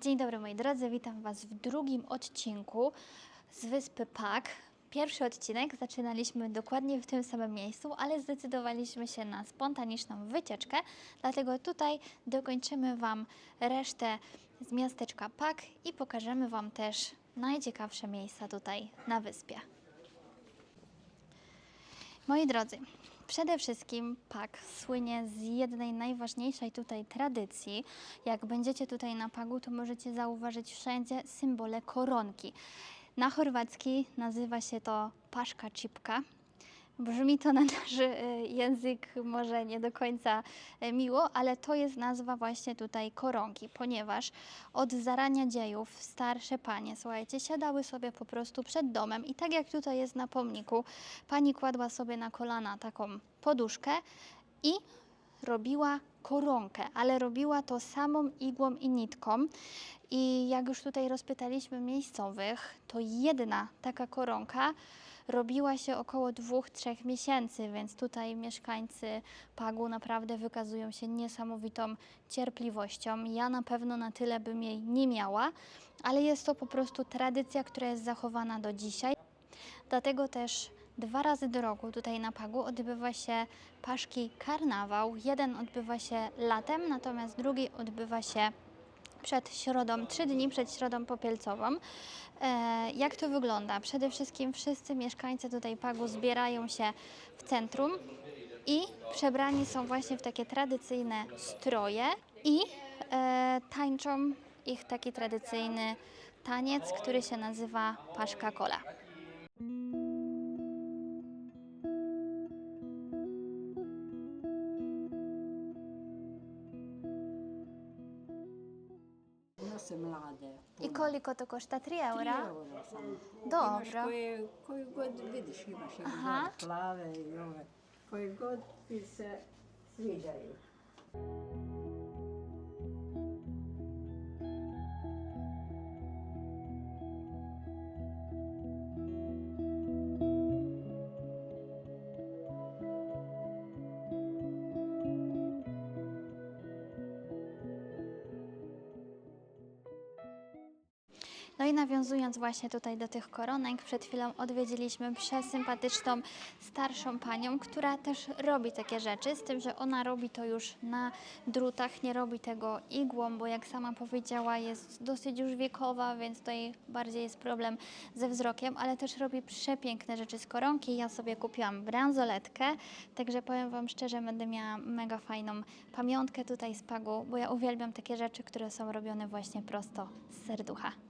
Dzień dobry moi drodzy, witam Was w drugim odcinku z wyspy Pak. Pierwszy odcinek zaczynaliśmy dokładnie w tym samym miejscu, ale zdecydowaliśmy się na spontaniczną wycieczkę, dlatego tutaj dokończymy Wam resztę z miasteczka Pak i pokażemy Wam też najciekawsze miejsca tutaj na wyspie. Moi drodzy, przede wszystkim Pak słynie z jednej najważniejszej tutaj tradycji. Jak będziecie tutaj na Pagu, to możecie zauważyć wszędzie symbole koronki. Na chorwacki nazywa się to paszka czipka. Brzmi to na nasz e, język może nie do końca e, miło, ale to jest nazwa właśnie tutaj koronki, ponieważ od zarania dziejów starsze panie, słuchajcie, siadały sobie po prostu przed domem i tak jak tutaj jest na pomniku, pani kładła sobie na kolana taką poduszkę i robiła koronkę, ale robiła to samą igłą i nitką. I jak już tutaj rozpytaliśmy miejscowych, to jedna taka koronka robiła się około dwóch, trzech miesięcy, więc tutaj mieszkańcy Pagu naprawdę wykazują się niesamowitą cierpliwością. Ja na pewno na tyle bym jej nie miała, ale jest to po prostu tradycja, która jest zachowana do dzisiaj. Dlatego też dwa razy do roku tutaj na Pagu odbywa się Paszki Karnawał. Jeden odbywa się latem, natomiast drugi odbywa się przed środą, trzy dni przed środą popielcową. E, jak to wygląda? Przede wszystkim wszyscy mieszkańcy tutaj Pagu zbierają się w centrum i przebrani są właśnie w takie tradycyjne stroje i e, tańczą ich taki tradycyjny taniec, który się nazywa Paszka Kola. I koliko to košta? 3 Tri eura? eura samo. Dobro. Imaš koje, koju god vidiš, imaš i Aha. plave i ove. Koje god ti se sviđaju. Nawiązując właśnie tutaj do tych koronek, przed chwilą odwiedziliśmy przesympatyczną starszą panią, która też robi takie rzeczy, z tym, że ona robi to już na drutach, nie robi tego igłą, bo jak sama powiedziała, jest dosyć już wiekowa, więc tutaj bardziej jest problem ze wzrokiem, ale też robi przepiękne rzeczy z koronki. Ja sobie kupiłam bransoletkę, także powiem Wam szczerze, będę miała mega fajną pamiątkę tutaj z Pagu, bo ja uwielbiam takie rzeczy, które są robione właśnie prosto z serducha.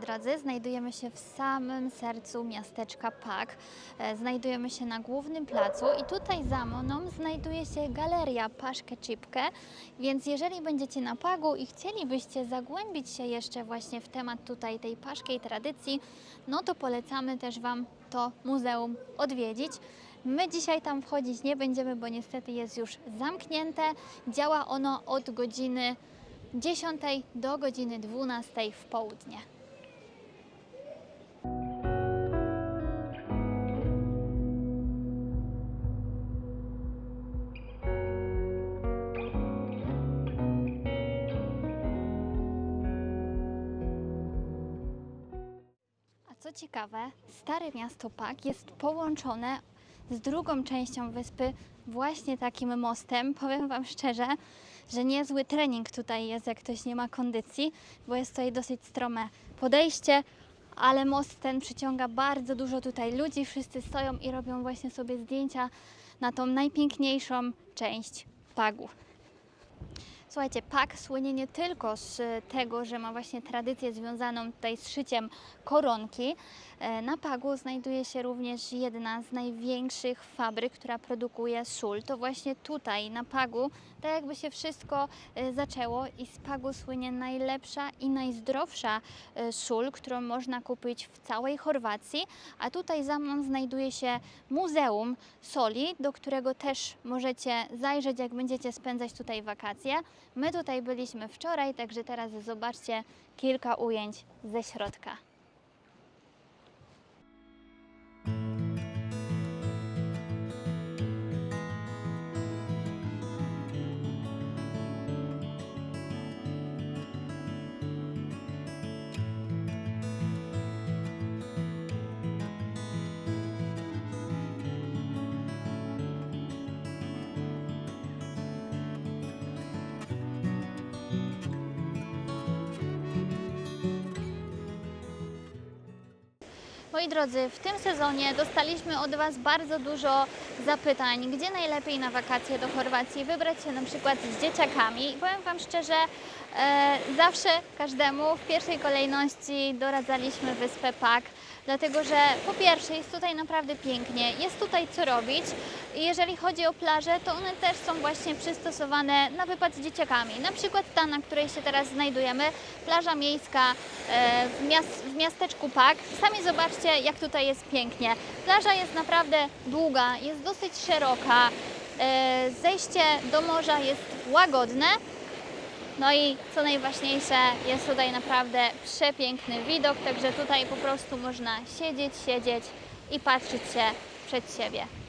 drodzy, znajdujemy się w samym sercu miasteczka Pak. E, Znajdujemy się na głównym placu i tutaj za mną znajduje się galeria Paszkę Czipkę. Więc jeżeli będziecie na Pagu i chcielibyście zagłębić się jeszcze właśnie w temat tutaj tej paszkiej tradycji, no to polecamy też Wam to muzeum odwiedzić. My dzisiaj tam wchodzić nie będziemy, bo niestety jest już zamknięte. Działa ono od godziny 10 do godziny 12 w południe. Co ciekawe, stare miasto Pak jest połączone z drugą częścią wyspy właśnie takim mostem. Powiem Wam szczerze, że niezły trening tutaj jest, jak ktoś nie ma kondycji, bo jest tutaj dosyć strome podejście, ale most ten przyciąga bardzo dużo tutaj ludzi. Wszyscy stoją i robią właśnie sobie zdjęcia na tą najpiękniejszą część Pagu. Słuchajcie, Pak słynie nie tylko z tego, że ma właśnie tradycję związaną tutaj z szyciem koronki, E, Na Pagu znajduje się również jedna z największych fabryk, która produkuje sól. To właśnie tutaj, na Pagu, tak jakby się wszystko e, zaczęło i z Pagu słynie najlepsza i najzdrowsza e, sól, którą można kupić w całej Chorwacji. A tutaj za mną znajduje się Muzeum Soli, do którego też możecie zajrzeć, jak będziecie spędzać tutaj wakacje. My tutaj byliśmy wczoraj, także teraz zobaczcie kilka ujęć ze środka. Moi drodzy, w tym sezonie dostaliśmy od Was bardzo dużo zapytań, gdzie najlepiej na wakacje do Chorwacji wybrać się na przykład z dzieciakami. I powiem Wam szczerze, e, zawsze każdemu w pierwszej kolejności doradzaliśmy wyspę Pak, dlatego że po pierwsze jest tutaj naprawdę pięknie, jest tutaj co robić jeżeli chodzi o plaże, to one też są właśnie przystosowane na wypad z dzieciakami. Na przykład ta, na której się teraz znajdujemy, plaża miejska e, w miasteczku Pak. Sami zobaczcie, jak tutaj jest pięknie. Plaża jest naprawdę długa, jest dosyć szeroka. E, Zejście do morza jest łagodne. No i co najważniejsze, jest tutaj naprawdę przepiękny widok, także tutaj po prostu można siedzieć, siedzieć i patrzeć się przed siebie.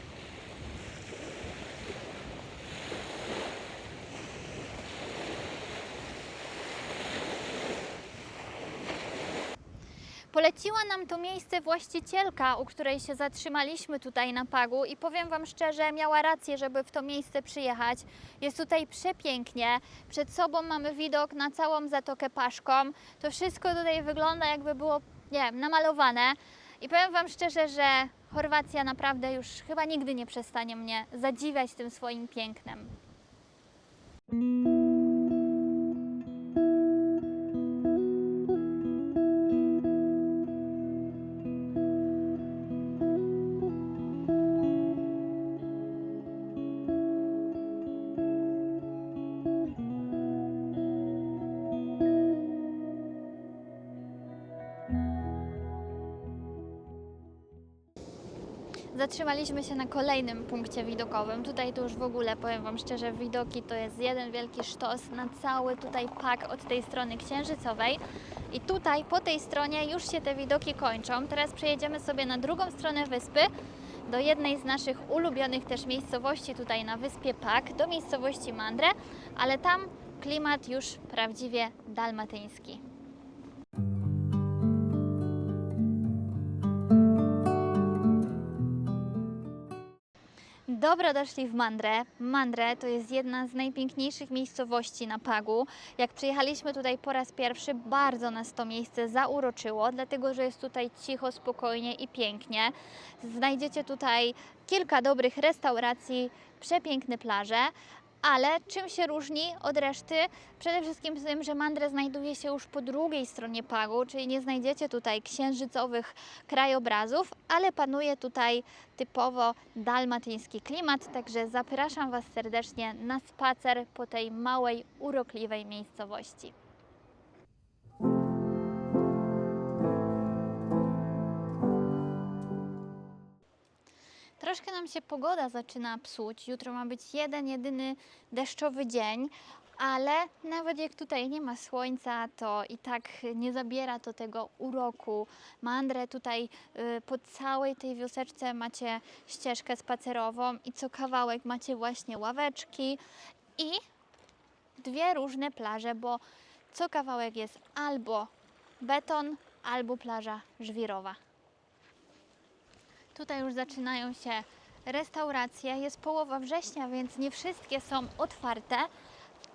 Poleciła nam to miejsce właścicielka, u której się zatrzymaliśmy tutaj na Pagu i powiem Wam szczerze, miała rację, żeby w to miejsce przyjechać. Jest tutaj przepięknie. Przed sobą mamy widok na całą Zatokę Paszką. To wszystko tutaj wygląda jakby było, nie wiem, namalowane. I powiem Wam szczerze, że Chorwacja naprawdę już chyba nigdy nie przestanie mnie zadziwiać tym swoim pięknem. Zatrzymaliśmy się na kolejnym punkcie widokowym. Tutaj to już w ogóle, powiem Wam szczerze, widoki to jest jeden wielki sztos na cały tutaj pak od tej strony księżycowej. I tutaj po tej stronie już się te widoki kończą. Teraz przejedziemy sobie na drugą stronę wyspy, do jednej z naszych ulubionych też miejscowości tutaj na wyspie Pak, do miejscowości Mandre, ale tam klimat już prawdziwie dalmatyński. Dobro doszli w Mandrę. Mandrę to jest jedna z najpiękniejszych miejscowości na Pagu. Jak przyjechaliśmy tutaj po raz pierwszy, bardzo nas to miejsce zauroczyło, dlatego że jest tutaj cicho, spokojnie i pięknie. Znajdziecie tutaj kilka dobrych restauracji, przepiękne plaże. Ale czym się różni od reszty? Przede wszystkim tym, że Mandrę znajduje się już po drugiej stronie Pagu, czyli nie znajdziecie tutaj księżycowych krajobrazów, ale panuje tutaj typowo dalmatyński klimat, także zapraszam Was serdecznie na spacer po tej małej, urokliwej miejscowości. Troszkę nam się pogoda zaczyna psuć. Jutro ma być jeden, jedyny deszczowy dzień, ale nawet jak tutaj nie ma słońca, to i tak nie zabiera to tego uroku. Mandrę tutaj y, po całej tej wioseczce macie ścieżkę spacerową i co kawałek macie właśnie ławeczki i dwie różne plaże, bo co kawałek jest albo beton, albo plaża żwirowa. Tutaj już zaczynają się restauracje. Jest połowa września, więc nie wszystkie są otwarte,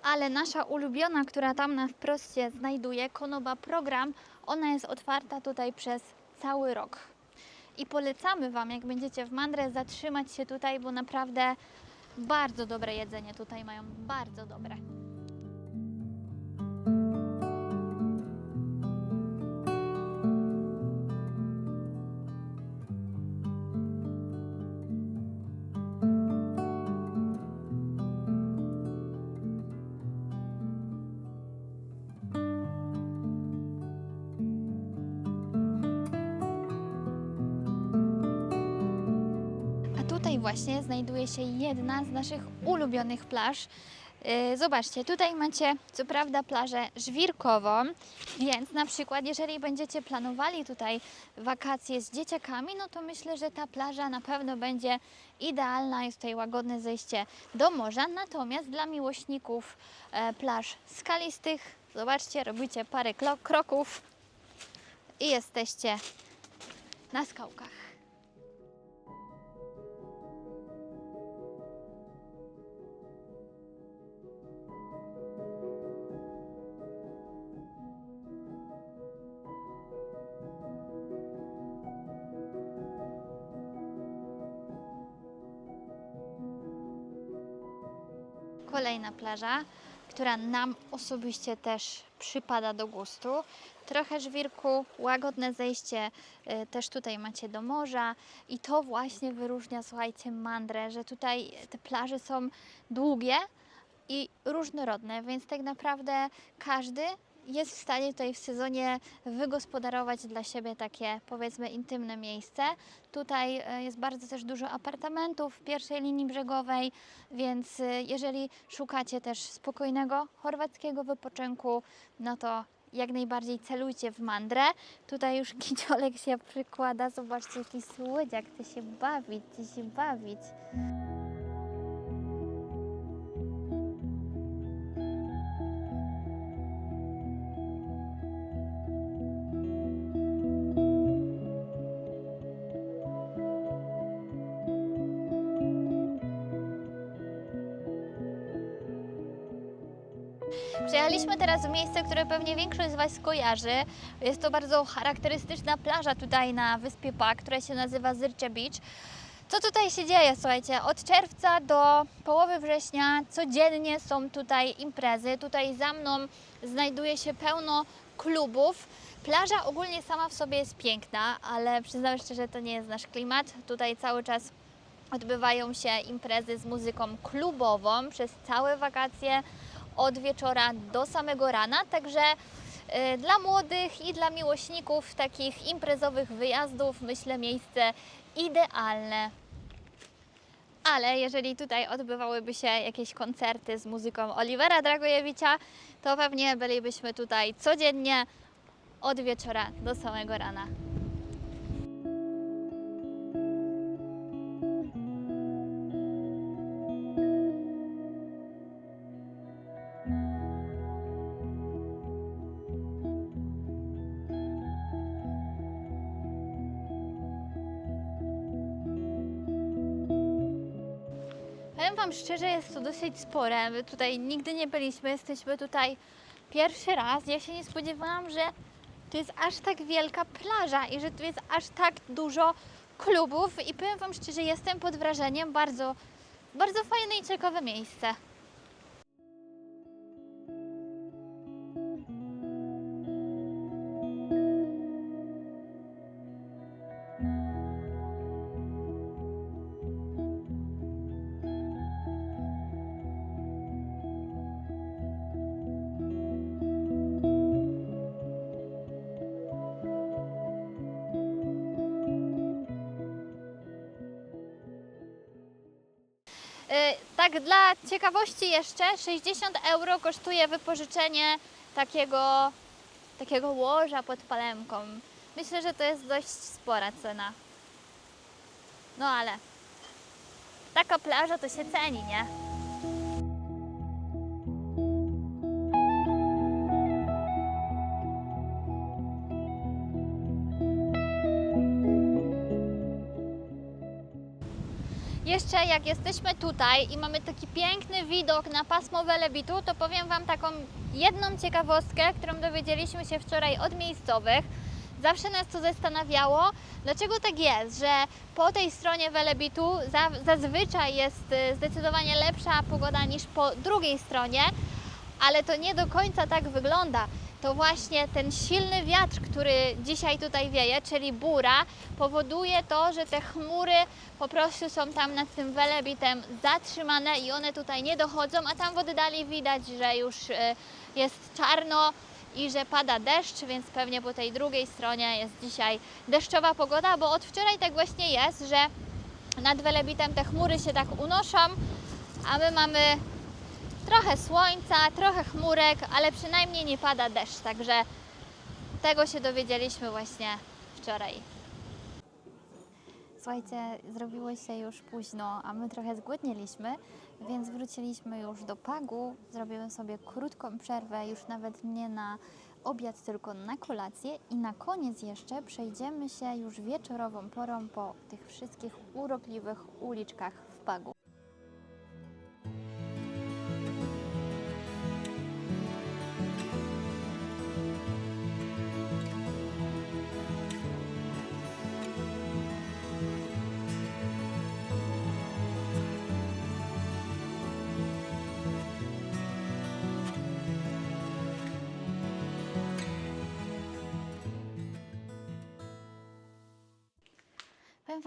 ale nasza ulubiona, która tam na wprost się znajduje, Konoba Program, ona jest otwarta tutaj przez cały rok. I polecamy Wam, jak będziecie w Mandrę, zatrzymać się tutaj, bo naprawdę bardzo dobre jedzenie tutaj mają, bardzo dobre. Właśnie znajduje się jedna z naszych ulubionych plaż. Yy, Zobaczcie, tutaj macie co prawda plażę żwirkową, więc na przykład jeżeli będziecie planowali tutaj wakacje z dzieciakami, no to myślę, że ta plaża na pewno będzie idealna. Jest tutaj łagodne zejście do morza. Natomiast dla miłośników e, plaż skalistych, zobaczcie, robicie parę kroków i jesteście na skałkach. Plaża, która nam osobiście też przypada do gustu. Trochę żwirku, łagodne zejście y, też tutaj macie do morza i to właśnie wyróżnia, słuchajcie, Mandrę, że tutaj te plaże są długie i różnorodne, więc tak naprawdę każdy jest w stanie tutaj w sezonie wygospodarować dla siebie takie powiedzmy intymne miejsce. Tutaj e, jest bardzo też dużo apartamentów w pierwszej linii brzegowej, więc e, jeżeli szukacie też spokojnego chorwackiego wypoczynku, no to jak najbardziej celujcie w Mandrę. Tutaj już kiciolek się przykłada, zobaczcie jaki słodziak, chce się bawić, chce się bawić. Teraz w miejsce, które pewnie większość z Was kojarzy. Jest to bardzo charakterystyczna plaża tutaj na wyspie Pak, która się nazywa Zyrcze Beach. Co tutaj się dzieje? Słuchajcie, od czerwca do połowy września codziennie są tutaj imprezy. Tutaj za mną znajduje się pełno klubów. Plaża ogólnie sama w sobie jest piękna, ale przyznam szczerze, to nie jest nasz klimat. Tutaj cały czas odbywają się imprezy z muzyką klubową przez całe wakacje od wieczora do samego rana, także y, dla młodych i dla miłośników takich imprezowych wyjazdów myślę miejsce idealne. Ale jeżeli tutaj odbywałyby się jakieś koncerty z muzyką Olivera Dragojewicza, to pewnie bylibyśmy tutaj codziennie od wieczora do samego rana. Szczerze, jest to dosyć spore. My tutaj nigdy nie byliśmy, jesteśmy tutaj pierwszy raz. Ja się nie spodziewałam, że to jest aż tak wielka plaża i że tu jest aż tak dużo klubów. I powiem Wam szczerze, jestem pod wrażeniem. Bardzo, bardzo fajne i ciekawe miejsce. Tak, dla ciekawości jeszcze 60 euro kosztuje wypożyczenie takiego, takiego łoża pod palemką. Myślę, że to jest dość spora cena. No ale taka plaża to się ceni, nie? Jak jesteśmy tutaj i mamy taki piękny widok na pasmo Welebitu, to powiem Wam taką jedną ciekawostkę, którą dowiedzieliśmy się wczoraj od miejscowych. Zawsze nas to zastanawiało, dlaczego tak jest, że po tej stronie Welebitu za, zazwyczaj jest y, zdecydowanie lepsza pogoda niż po drugiej stronie, ale to nie do końca tak wygląda. To właśnie ten silny wiatr, który dzisiaj tutaj wieje, czyli bura, powoduje to, że te chmury po prostu są tam nad tym welebitem zatrzymane i one tutaj nie dochodzą, a tam w oddali widać, że już e, jest czarno i że pada deszcz, więc pewnie po tej drugiej stronie jest dzisiaj deszczowa pogoda, bo od wczoraj tak właśnie jest, że Nad Welebitem te chmury się tak unoszą, a my mamy trochę słońca, trochę chmurek, ale przynajmniej nie pada deszcz, także tego się dowiedzieliśmy właśnie wczoraj. Słuchajcie, zrobiło się już późno, a my trochę zgłodnieliśmy, więc wróciliśmy już do Pagu. Zrobimy sobie krótką przerwę, już nawet nie na obiad, tylko na kolację. I na koniec jeszcze przejdziemy się już wieczorową porą po tych wszystkich urokliwych uliczkach w Pagu.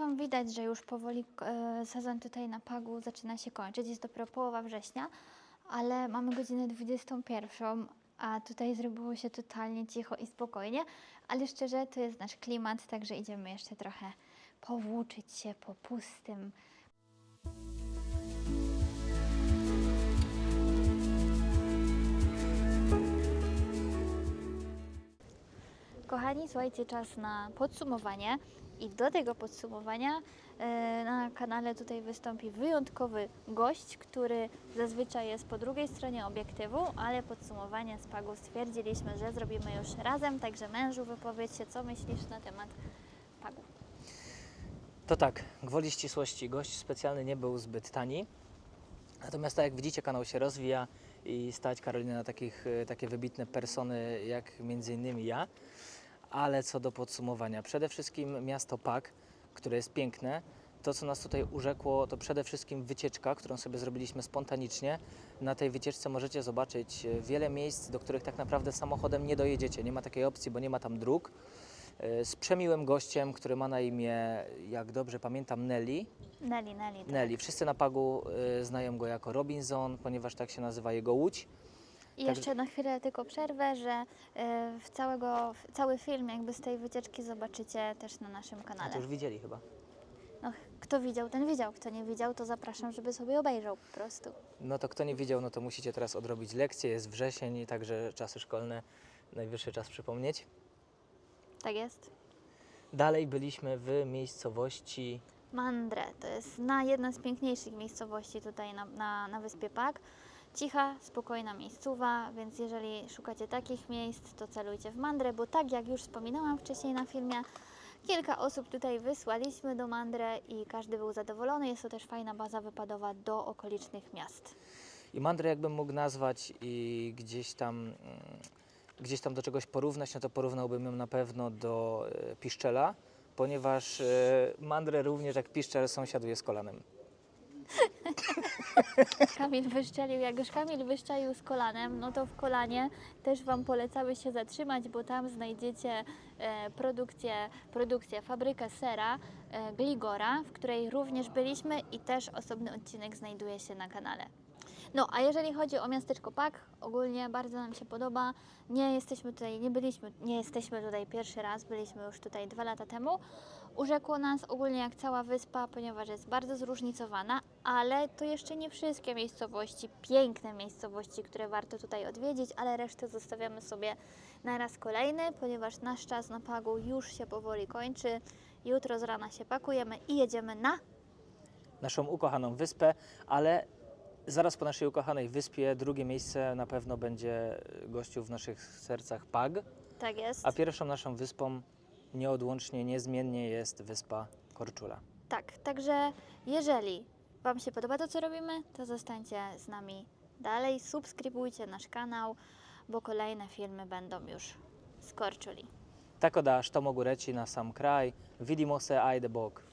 Wam, widać, że już powoli e, sezon tutaj na Pagu zaczyna się kończyć. Jest dopiero połowa września, ale mamy godzinę 21, a tutaj zrobiło się totalnie cicho i spokojnie. Ale szczerze, to jest nasz klimat, także idziemy jeszcze trochę powłóczyć się po pustym. Kochani, słuchajcie, czas na podsumowanie. I do tego podsumowania e, na kanale tutaj wystąpi wyjątkowy gość, który zazwyczaj jest po drugiej stronie obiektywu, ale podsumowanie z Pagu stwierdziliśmy, że zrobimy już razem. Także mężu, wypowiedz się, co myślisz na temat Pagu. To tak, gwoli ścisłości, gość specjalny nie był zbyt tani. Natomiast tak jak widzicie, kanał się rozwija i stać Karolina na takich, e, takie wybitne persony jak między innymi ja. Ale co do podsumowania, przede wszystkim miasto Pak, które jest piękne. To, co nas tutaj urzekło, to przede wszystkim wycieczka, którą sobie zrobiliśmy spontanicznie. Na tej wycieczce możecie zobaczyć e, wiele miejsc, do których tak naprawdę samochodem nie dojedziecie. Nie ma takiej opcji, bo nie ma tam dróg. E, Z przemiłym gościem, który ma na imię, jak dobrze pamiętam, Nelly. Nelly, Nelly. tak. Nelly. Wszyscy na Pagu y, znają go jako Robinson, ponieważ tak się nazywa jego łódź. I Tak. jeszcze na chwilę tylko przerwę, że e, w całego, w cały film jakby z tej wycieczki zobaczycie też na naszym A kanale. to już widzieli chyba. No, kto widział, ten widział. Kto nie widział, to zapraszam, żeby sobie obejrzał po prostu. No to kto nie widział, no to musicie teraz odrobić lekcję. Jest wrzesień, także czasy szkolne. Najwyższy czas przypomnieć. Tak jest. Dalej byliśmy w miejscowości Mandre to jest na jedna z piękniejszych miejscowości tutaj na, na, na wyspie Pak. Cicha, spokojna miejscowa, więc jeżeli szukacie takich miejsc, to celujcie w Mandrę, bo tak jak już wspominałam wcześniej na filmie, kilka osób tutaj wysłaliśmy do Mandrę i każdy był zadowolony. Jest to też fajna baza wypadowa do okolicznych miast. i Mandrę jakbym mógł nazwać i gdzieś tam, mm, gdzieś tam do czegoś porównać, no to porównałbym ją na pewno do e, Piszczela, ponieważ e, Mandrę również jak Piszczel sąsiaduje z kolanem. Kamil wyszczelił, jak już Kamil wyszczelił z kolanem, no to w kolanie też Wam polecały się zatrzymać, bo tam znajdziecie e, produkcję, produkcję, fabrykę sera e, Gligora, w której również byliśmy i też osobny odcinek znajduje się na kanale. No, a jeżeli chodzi o miasteczko Pak, ogólnie bardzo nam się podoba. Nie jesteśmy tutaj, nie byliśmy, nie jesteśmy tutaj pierwszy raz, byliśmy już tutaj dwa lata temu. Urzekło nas ogólnie jak cała wyspa, ponieważ jest bardzo zróżnicowana, ale to jeszcze nie wszystkie miejscowości, piękne miejscowości, które warto tutaj odwiedzić, ale resztę zostawiamy sobie na raz kolejny, ponieważ nasz czas na Pagu już się powoli kończy. Jutro z rana się pakujemy i jedziemy na naszą ukochaną wyspę, ale zaraz po naszej ukochanej wyspie drugie miejsce na pewno będzie gościu w naszych sercach Pag, tak jest. a pierwszą naszą wyspą nieodłącznie, niezmiennie jest wyspa Korczula. Tak, także jeżeli Wam się podoba to, co robimy, to zostańcie z nami dalej, subskrybujcie nasz kanał, bo kolejne filmy będą już z Korczuli. Tako da što mogu reći na sam kraj, vidimo se, ajde bok.